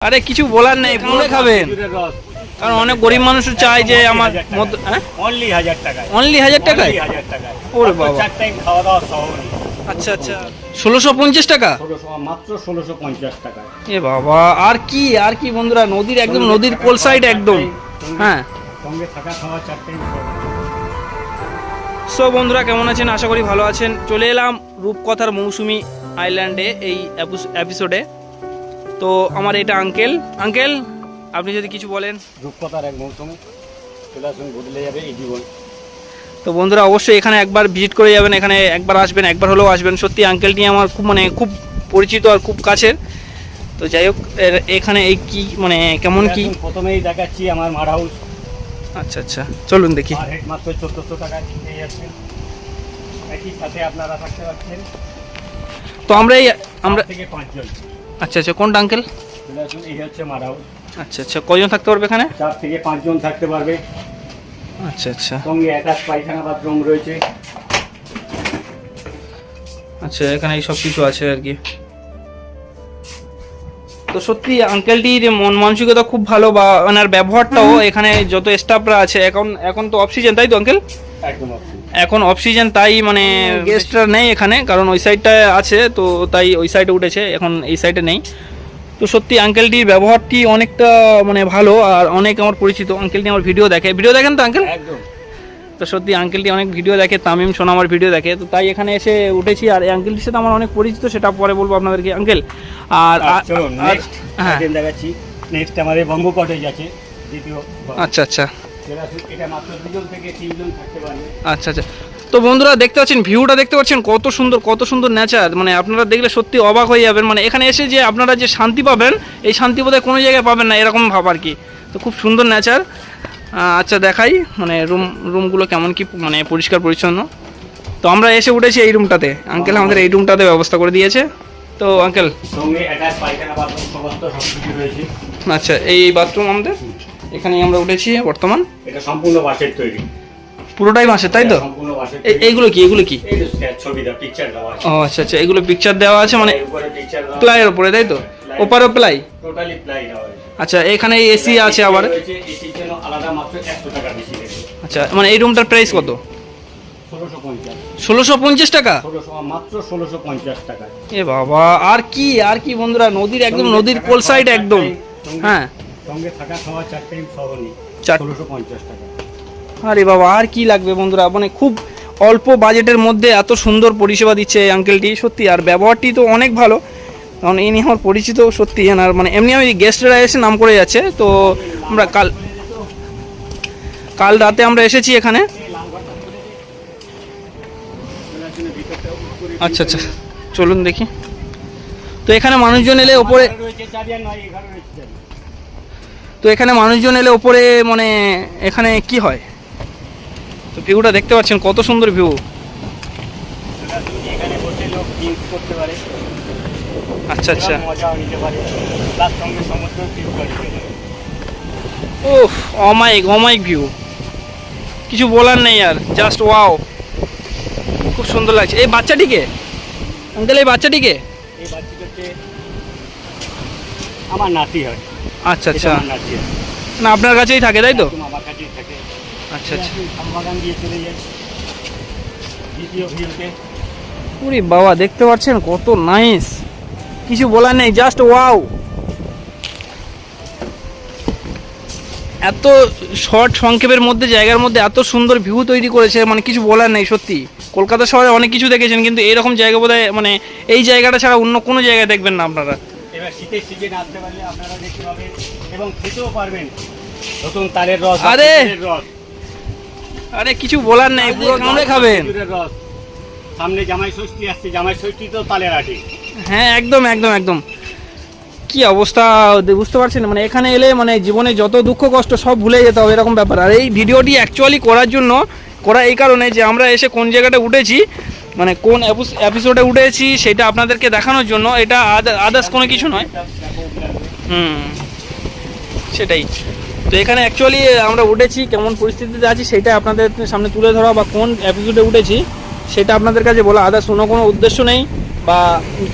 আরে কিছু বলার নেই মনে খাবেন। কারণ অনেক গরিব মানুষও চায় যে আমার মধ্য হ্যাঁ? অনলি হাজার টাকায়। অনলি হাজার টাকায়? ওরে বাবা। খাওয়া দাওয়া আচ্ছা আচ্ছা। ষোলোশো পঞ্চাশ টাকা? মাত্র ষোলোশো পঞ্চাশ টাকা। এ বাবা আর কি আর কি বন্ধুরা নদীর একদম নদীর কোল সাইড একদম। হ্যাঁ। সঙ্গে থাকা খাওয়া চার টাইম সো বন্ধুরা কেমন আছেন? আশা করি ভালো আছেন। চলে এলাম রূপকথার মৌসুমি আইল্যান্ডে এই এপিসোডে তো আমার এটা আঙ্কেল আঙ্কেল আপনি যদি কিছু বলেন। রূপকথার এক মৌসুম বদলে যাবে এই জীবন। তো বন্ধুরা অবশ্যই এখানে একবার ভিজিট করে যাবেন এখানে একবার আসবেন একবার হলেও আসবেন। সত্যি আঙ্কেলটি আমার খুব মানে খুব পরিচিত আর খুব কাছের। তো যাই হোক এখানে এই কি মানে কেমন কি? প্রথমেই দেখাচ্ছি আমার মাড হাউস আচ্ছা আচ্ছা। চলুন দেখি। মাত্র চোদ্দোশো টাকা একই সাথে আপনারা থাকতে পারছেন। তো আমরা এই আমরা থেকে পাঁচজন। আচ্ছা আচ্ছা কোনটা আঙ্কেল এই হচ্ছে মাড আচ্ছা আচ্ছা কজন থাকতে পারবে এখানে? চার থেকে পাঁচজন থাকতে পারবে। আচ্ছা আচ্ছা। সঙ্গে অ্যাটাচ পায়খানা বাথরুম রয়েছে। আচ্ছা এখানে এই সব কিছু আছে আর কি। তো সত্যি আঙ্কেলটির মন মানসিকতা খুব ভালো বা ওনার ব্যবহারটাও এখানে যত স্টাফরা আছে এখন এখন তো অফ সিজন তাই তো আঙ্কেল একদম অপশন এখন অফ সিজন তাই মানে গেস্টরা নেই এখানে কারণ ওই সাইডটা আছে তো তাই ওই সাইডে উঠেছে এখন এই সাইডে নেই। তো সত্যি আঙ্কেলটির ব্যবহারটি অনেকটা মানে ভালো আর অনেক আমার পরিচিত আঙ্কেলটি আমার ভিডিও দেখে। ভিডিও দেখেন তো আঙ্কেল তো সত্যি আঙ্কেলটি অনেক ভিডিও দেখে তামিম সোনা আমার ভিডিও দেখে তো তাই এখানে এসে উঠেছি আর এই আঙ্কেলটির সাথে আমার অনেক পরিচিত সেটা পরে বলব আপনাদেরকে আঙ্কেল আর নেক্সট হ্যাঁ। দেখাচ্ছি। নেক্সট আমাদের বঙ্গু কটেজ আছে দ্বিতীয় আচ্ছা আচ্ছা। এটা মাত্র দুজন থেকে তিনজন থাকতে পারবে আচ্ছা আচ্ছা। তো বন্ধুরা দেখতে পাচ্ছেন ভিউটা দেখতে পাচ্ছেন কত সুন্দর কত সুন্দর নেচার মানে আপনারা দেখলে সত্যি অবাক হয়ে যাবেন। মানে এখানে এসে যে আপনারা যে শান্তি পাবেন এই শান্তি বোধহয় কোনো জায়গায় পাবেন না এরকম ভাব আর কি। তো খুব সুন্দর নেচার আচ্ছা দেখাই মানে রুম রুমগুলো কেমন কি মানে পরিষ্কার পরিচ্ছন্ন। তো আমরা এসে উঠেছি এই রুমটাতে আঙ্কেল আমাদের এই রুমটাতে ব্যবস্থা করে দিয়েছে। তো আঙ্কেল সঙ্গে অ্যাটাচ পায়খানা বাথরুম সমস্ত সব কিছু রয়েছে। আচ্ছা এই বাথরুম আমাদের? এখানেই আমরা উঠেছি বর্তমান। এটা সম্পূর্ণ বাঁশের তৈরি। পুরোটাই মাসে তাই তো? সম্পূর্ণ বাঁশের এইগুলো কি? এগুলো কি? এই যে ছবিটা পিকচার দেওয়া আছে। ও আচ্ছা আচ্ছা এগুলো পিকচার দেওয়া আছে মানে এর উপরে প্লাইয়ের তাই তো? ওপারও প্লাই। Totally ply? দেওয়া হয়েছে। আচ্ছা এখানে এসি আছে আবার। এসির জন্য আলাদা মাত্র একশো টাকা বেশি আচ্ছা মানে এই রুমটার প্রাইস কত? ষোলোশো পঞ্চাশ। টাকা? মাত্র ষোলোশো পঞ্চাশ টাকা এ বাবা আর কি আর কি বন্ধুরা নদীর একদম নদীর কোল সাইড একদম হ্যাঁ। সঙ্গে থাকা খাওয়া চার টাইম সহ নেই ষোলোশো পঞ্চাশ টাকা। আরে বাবা আর কি লাগবে বন্ধুরা? মানে খুব অল্প বাজেটের মধ্যে এত সুন্দর পরিষেবা দিচ্ছে এই আঙ্কেলটি সত্যি। আর ব্যবহারটি তো অনেক ভালো। কারণ ইনি আমার পরিচিত সত্যি আর মানে এমনি আমি গেস্টরা এসে নাম করে যাচ্ছে। তো আমরা কাল কাল রাতে আমরা এসেছি এখানে। আচ্ছা আচ্ছা। চলুন দেখি। তো এখানে মানুষজন এলে ওপরে রয়েছে চাবি আর নয় এগারো রয়েছে চাবি। তো এখানে মানুষজন এলে ওপরে মানে এখানে কি হয়? তো ভিউটা দেখতে পাচ্ছেন, কত সুন্দর ভিউ। আচ্ছা আচ্ছা। ও অমাইক অমাইক ভিউ। কিছু বলার নেই আর জাস্ট ওয়াও খুব সুন্দর লাগছে। এই বাচ্চাটিকে? আঙ্কেল এই বাচ্চাটিকে আমার নাতি হয়। আচ্ছা আচ্ছা। না আপনার কাছেই থাকে তাই তো? আমার কাছেই থাকে। আচ্ছা আচ্ছা। বাগান দিয়ে চলে যায়। দ্বিতীয় ভিউতে উরি বাবা দেখতে পাচ্ছেন কত নাইস কিছু বলার নেই জাস্ট ওয়াও এত শর্ট সংক্ষেপের মধ্যে জায়গার মধ্যে এত সুন্দর ভিউ তৈরি করেছে মানে কিছু বলার নেই সত্যি। কলকাতা শহরে অনেক কিছু দেখেছেন কিন্তু এরকম জায়গা বোধহয় মানে এই জায়গাটা ছাড়া অন্য কোনো জায়গায় দেখবেন না আপনারা। এবার শীতের সিজন আসতে পারলে আপনারা দেখতে পাবেন এবং খেতেও পারবেন নতুন তালের রস আরে! রস। আরে কিছু বলার নেই পুরো কামড়ে খাবেন। রস। সামনে জামাই ষষ্ঠী আসছে জামাই ষষ্ঠী তো তালের আটে। হ্যাঁ একদম একদম একদম। কি অবস্থা বুঝতে পারছেন? মানে এখানে এলে মানে জীবনে যত দুঃখ কষ্ট সব ভুলে যেতে হবে এরকম ব্যাপার। আর এই ভিডিওটি অ্যাকচুয়ালি করার জন্য করা এই কারণে যে আমরা এসে কোন জায়গাটা উঠেছি মানে কোন এপিসোডে উঠেছি সেটা আপনাদেরকে দেখানোর জন্য। এটা আদার্স কোনো কিছু নয়। হুম। সেটাই। তো এখানে অ্যাকচুয়ালি আমরা উঠেছি, কেমন পরিস্থিতিতে আছি সেটা আপনাদের সামনে তুলে ধরা বা কোন এপিসোডে উঠেছি সেটা আপনাদের কাছে বলা। আদার্স অন্য কোনো উদ্দেশ্য নেই বা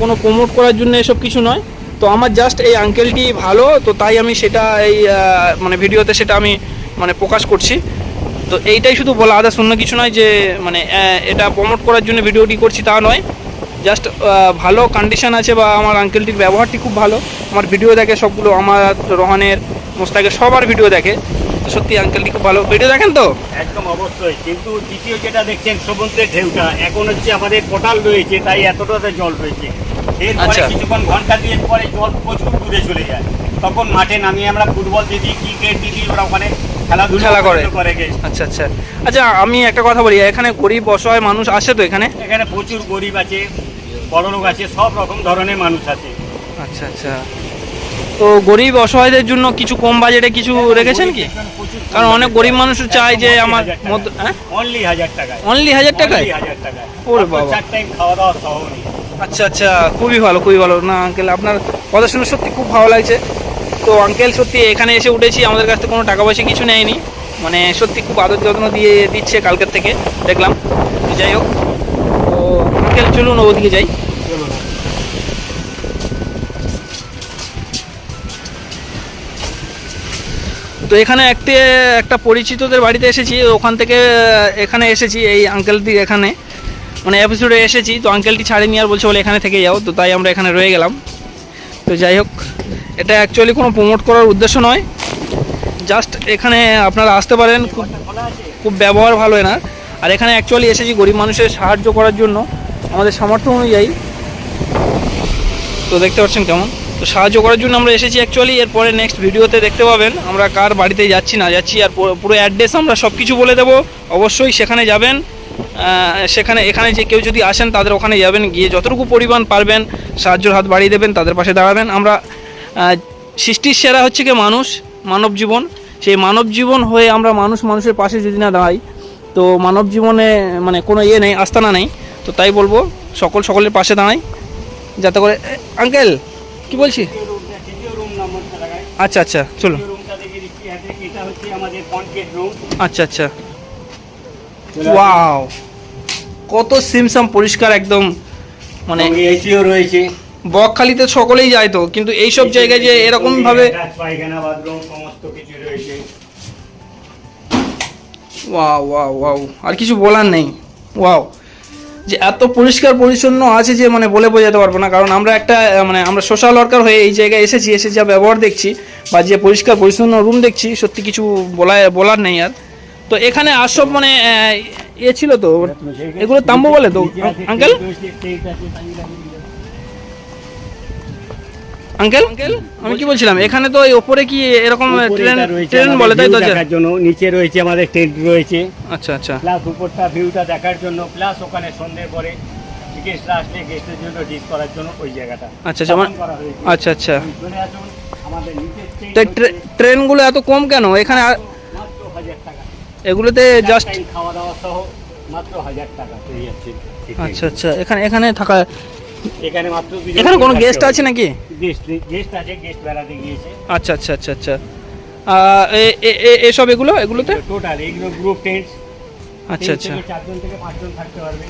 কোনো প্রমোট করার জন্য এসব কিছু নয়। তো আমার জাস্ট এই আঙ্কেলটি ভালো, তো তাই আমি সেটা এই মানে ভিডিওতে সেটা আমি মানে প্রকাশ করছি। তো এইটাই শুধু বলা আদার্স অন্য কিছু নয় যে মানে এটা প্রমোট করার জন্য ভিডিওটি করছি তা নয়। জাস্ট ভালো কন্ডিশন আছে বা আমার আঙ্কেলটির ব্যবহারটি খুব ভালো। আমার ভিডিও দেখে সবগুলো আমার রোহানের মোস্তাকের সবার ভিডিও দেখে। তো সত্যি আঙ্কেলটি খুব ভালো। ভিডিও দেখেন তো? একদম অবশ্যই। কিন্তু দ্বিতীয় যেটা দেখছেন সমুদ্রের ঢেউটা এখন হচ্ছে আমাদের কোটাল রয়েছে তাই এতটাতে জল রয়েছে। এরপরে আচ্ছা। কিছুক্ষণ ঘণ্টা দিয়ে পরে জল প্রচুর দূরে চলে যায়। তখন মাঠে নামিয়ে আমরা ফুটবল দিদি ক্রিকেট দিদি ওরা ওখানে খেলা করে। করে আচ্ছা আচ্ছা। আচ্ছা আমি একটা কথা বলি এখানে গরিব অসহায় মানুষ আসে তো এখানে? এখানে প্রচুর গরিব আছে বড় লোক আছে সব রকম ধরনের মানুষ আছে। আচ্ছা আচ্ছা। তো গরিব অসহায়দের জন্য কিছু কম বাজেটে কিছু রেখেছেন কি? কারণ অনেক গরিব মানুষ চায় যে আমার মধ্য হ্যাঁ? অনলি হাজার টাকায় অনলি হাজার টাকায়? Only হাজার টাকায়। ওরে বাবা। খাওয়া দাওয়া সহ আচ্ছা আচ্ছা খুবই ভালো খুবই ভালো। না আঙ্কেল আপনার কথা শুনে সত্যি খুব ভালো লাগছে। তো আঙ্কেল সত্যি এখানে এসে উঠেছি, আমাদের কাছ থেকে কোনো টাকা পয়সা কিছু নেয়নি। মানে সত্যি খুব আদর যত্ন দিয়ে দিচ্ছে কালকের থেকে, দেখলাম। যাই হোক, তো আঙ্কেল চলুন ওদিকে যাই। তো এখানে একটি, একটা পরিচিতদের বাড়িতে এসেছি ওখান থেকে, এখানে এসেছি, এই আঙ্কেলটি এখানে। মানে এপিসোডে এসেছি, তো আঙ্কেলটি ছাড়েনি আর বলছে বলে এখানে থেকে যাও, তো তাই আমরা এখানে রয়ে গেলাম। তো যাই হোক এটা অ্যাকচুয়ালি কোনো প্রমোট করার উদ্দেশ্য নয়। জাস্ট এখানে আপনারা আসতে পারেন, খুব খুব ব্যবহার ভালো এনার। আর এখানে অ্যাকচুয়ালি এসেছি গরিব মানুষের সাহায্য করার জন্য, আমাদের সামর্থ্য অনুযায়ী। তো দেখতে পাচ্ছেন কেমন? তো সাহায্য করার জন্য আমরা এসেছি অ্যাকচুয়ালি এরপরে নেক্সট ভিডিওতে দেখতে পাবেন, আমরা কার বাড়িতে যাচ্ছি, না যাচ্ছি, আর পুরো- অ্যাড্রেস আমরা সব কিছু বলে দেবো। অবশ্যই সেখানে যাবেন সেখানে, এখানে যে কেউ যদি আসেন, তাদের ওখানে যাবেন, গিয়ে যতটুকু পরিমাণ পারবেন, সাহায্যের হাত বাড়িয়ে দেবেন, তাদের পাশে দাঁড়াবেন। আমরা সৃষ্টির সেরা হচ্ছে কি মানুষ, মানব জীবন। সেই মানব জীবন হয়ে আমরা মানুষ মানুষের পাশে যদি না দাঁড়াই, তো মানব জীবনে মানে কোনো ইয়ে নেই, আস্তানা নেই। তো তাই বলব, সকল সকলের পাশে দাঁড়াই, যাতে করে আঙ্কেল, কি বলছি? আচ্ছা আচ্ছা চলো আচ্ছা আচ্ছা। ওয়াও, কত সিমসাম পরিষ্কার একদম মানে এসিও রয়েছে। বকখালিতে সকলেই যায় তো কিন্তু এই সব জায়গায় যে এরকম ভাবে Attached পায়খানা বাথরুম সমস্ত কিছু রয়েছে। ওয়াও ওয়াও ওয়াও আর কিছু বলার নেই। ওয়াও যে এত পরিষ্কার পরিচ্ছন্ন আছে যে মানে বলে বোঝাতে পারব না কারণ আমরা একটা মানে আমরা সোশ্যাল ওয়ার্কার হয়ে এই জায়গায় এসেছি এসে যা ব্যবহার দেখছি বা যে পরিষ্কার পরিচ্ছন্ন রুম দেখছি সত্যি কিছু বলা বলার নেই আর। তো এখানে আর সব মানে ইয়ে ছিল তো এগুলো তাম্বু বলে তো আঙ্কেল? আঙ্কেল? আঙ্কেল? আমি কি বলছিলাম? এখানে তো এই ওপরে কি এরকম ট্রেন ট্রেন বলে তাই তো আচ্ছা দেখার জন্য। নিচে রয়েছে আমাদের টেন্ট রয়েছে। আচ্ছা আচ্ছা। প্লাস উপরটা ভিউটা দেখার জন্য প্লাস ওখানে সন্ধ্যের পরে গেস্টরা আসলে গেস্টের জন্য ডিস করার জন্য ওই জায়গাটা। আচ্ছা আচ্ছা। আচ্ছা আচ্ছা। চলে আসুন। আমাদের তো ট্রেনগুলো এত কম কেন? এখানে মাত্র হাজার টাকা। এগুলোতে জাস্ট খাওয়া দাওয়া সহ মাত্র হাজার টাকা। আচ্ছা আচ্ছা। এখানে এখানে থাকা এখানে মাত্র এখানে কোনো গেস্ট আছে নাকি? গেস্ট গেস্ট আছে গেস্ট বেড়াতে গিয়েছে। আচ্ছা আচ্ছা আচ্ছা আচ্ছা। এ- এ- এ- এসব এগুলো এগুলোতে? টোটাল এইগুলো গ্রুপ টেন্ট আচ্ছা আচ্ছা। চারজন থেকে পাঁচজন থাকতে পারবে।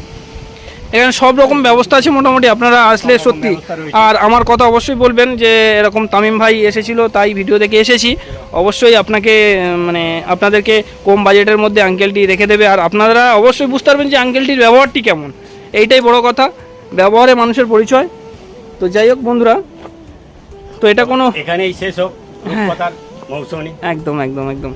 এখানে সব রকম ব্যবস্থা আছে মোটামুটি আপনারা আসলে সত্যি। আর আমার কথা অবশ্যই বলবেন যে এরকম তামিম ভাই এসেছিল তাই ভিডিও দেখে এসেছি। অবশ্যই আপনাকে মানে আপনাদেরকে কম বাজেটের মধ্যে আঙ্কেলটি রেখে দেবে। আর আপনারা অবশ্যই বুঝতে পারবেন যে আঙ্কেলটির ব্যবহারটি কেমন। এইটাই বড় কথা। ব্যবহারে মানুষের পরিচয়। তো যাই হোক বন্ধুরা তো এটা কোনো এখানেই শেষ হোক হ্যাঁ। মৌসুমী। একদম একদম একদম।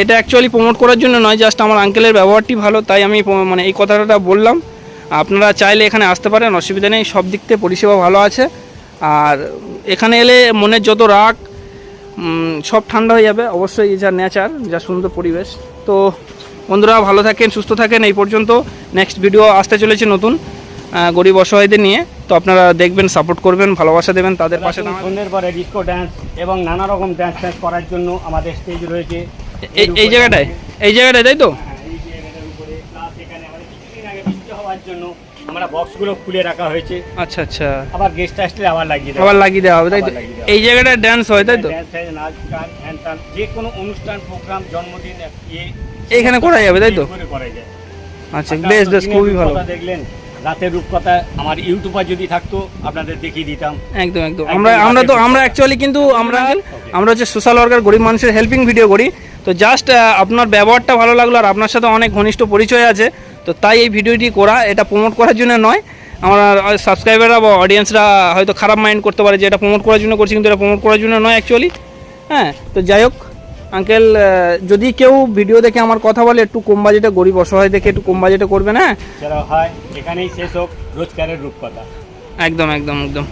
এটা অ্যাকচুয়ালি প্রমোট করার জন্য নয় জাস্ট আমার আঙ্কেলের ব্যবহারটি ভালো তাই আমি মানে এই কথাটা বললাম। আপনারা চাইলে এখানে আসতে পারেন অসুবিধা নেই সব দিক থেকে পরিষেবা ভালো আছে। আর এখানে এলে মনের যত রাগ সব ঠান্ডা হয়ে যাবে অবশ্যই যা নেচার যা সুন্দর পরিবেশ। তো বন্ধুরা ভালো থাকেন সুস্থ থাকেন এই পর্যন্ত নেক্সট ভিডিও আসতে চলেছে নতুন গরিব অসহায়দের নিয়ে। তো আপনারা দেখবেন সাপোর্ট করবেন ভালোবাসা দেবেন তাদের পাশে। সন্ধ্যের পরে ডিস্কো ডান্স এবং নানা রকম ডান্স ডান্স করার জন্য আমাদের স্টেজ রয়েছে। এই এই জায়গাটায়? এই জায়গাটায় তাই তো? হ্যাঁ, জন্য আমরা বক্সগুলো খুলে রাখা হয়েছে। আচ্ছা আচ্ছা। আবার গেস্ট আসলে আবার লাগিয়ে দেওয়া আবার লাগিয়ে দেওয়া হবে তাই তো? এই জায়গাটায় ড্যান্স হয় তাই তো? নাচ গান হ্যান যে কোনো অনুষ্ঠান প্রোগ্রাম জন্মদিন ইয়ে এইখানে করা যাবে তাই তো? আচ্ছা বেশ বেশ খুবই ভালো। দেখলেন রাতের রূপকথা আমার ইউটিউবার যদি থাকতো আপনাদের দেখিয়ে দিতাম। একদম একদম। একদম আমরা আমরা তো আমরা অ্যাকচুয়ালি কিন্তু আমরা আমরা হচ্ছে সোশ্যাল ওয়ার্কার গরিব মানুষের হেল্পিং ভিডিও করি। তো জাস্ট আপনার ব্যবহারটা ভালো লাগল আর আপনার সাথে অনেক ঘনিষ্ঠ পরিচয় আছে তো তাই এই ভিডিওটি করা এটা প্রমোট করার জন্য নয়। আমার সাবস্ক্রাইবাররা বা অডিয়েন্সরা হয়তো খারাপ মাইন্ড করতে পারে যে এটা প্রমোট করার জন্য করছি কিন্তু এটা প্রমোট করার জন্য নয় অ্যাকচুয়ালি হ্যাঁ তো যাই হোক। আঙ্কেল যদি কেউ ভিডিও দেখে আমার কথা বলে একটু কম বাজেটে গরিব অসহায় দেখে একটু কম বাজেটে করবেন হ্যাঁ হয় এখানেই শেষ হোক রূপকথা। একদম একদম একদম।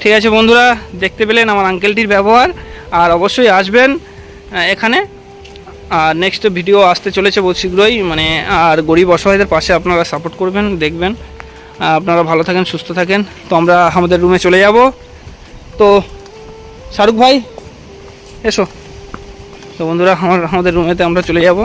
ঠিক আছে বন্ধুরা দেখতে পেলেন আমার আঙ্কেলটির ব্যবহার আর অবশ্যই আসবেন এখানে। আর নেক্সট ভিডিও আসতে চলেছে বহু শীঘ্রই মানে আর গরিব অসহায়দের পাশে আপনারা সাপোর্ট করবেন দেখবেন। আপনারা ভালো থাকেন সুস্থ থাকেন। তো আমরা আমাদের রুমে চলে যাব। তো শাহরুখ ভাই এসো। তো বন্ধুরা আমার আমাদের রুমেতে আমরা চলে যাব।